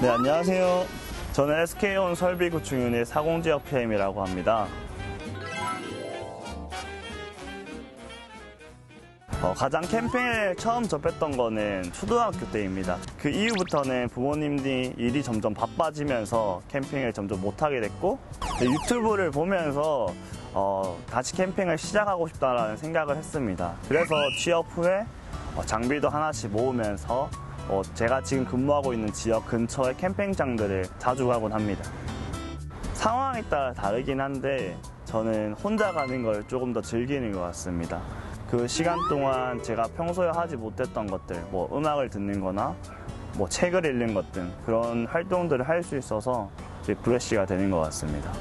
네, 안녕하세요. 저는 SK온 설비구충윤의 사공지역 PM이라고 합니다. 어, 가장 캠핑을 처음 접했던 거는 초등학교 때입니다. 그 이후부터는 부모님들이 일이 점점 바빠지면서 캠핑을 점점 못하게 됐고 네, 유튜브를 보면서 어, 다시 캠핑을 시작하고 싶다라는 생각을 했습니다. 그래서 취업 후에 어, 장비도 하나씩 모으면서 어, 제가 지금 근무하고 있는 지역 근처의 캠핑장들을 자주 가곤 합니다. 상황에 따라 다르긴 한데 저는 혼자 가는 걸 조금 더 즐기는 것 같습니다. 그 시간 동안 제가 평소에 하지 못했던 것들, 뭐 음악을 듣는 거나 뭐 책을 읽는 것 등 그런 활동들을 할 수 있어서 리프레시가 되는 것 같습니다.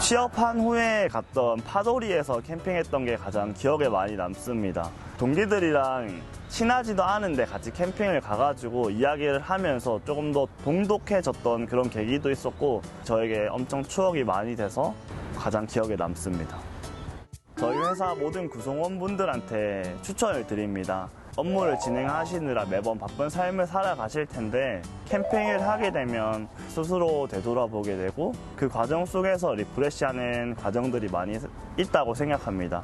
취업한 후에 갔던 파도리에서 캠핑했던 게 가장 기억에 많이 남습니다. 동기들이랑 친하지도 않은데 같이 캠핑을 가가지고 이야기를 하면서 조금 더 동독해졌던 그런 계기도 있었고 저에게 엄청 추억이 많이 돼서 가장 기억에 남습니다. 저희 회사 모든 구성원분들한테 추천을 드립니다. 업무를 진행하시느라 매번 바쁜 삶을 살아가실 텐데 캠핑을 하게 되면 스스로 되돌아보게 되고 그 과정 속에서 리프레시하는 과정들이 많이 있다고 생각합니다.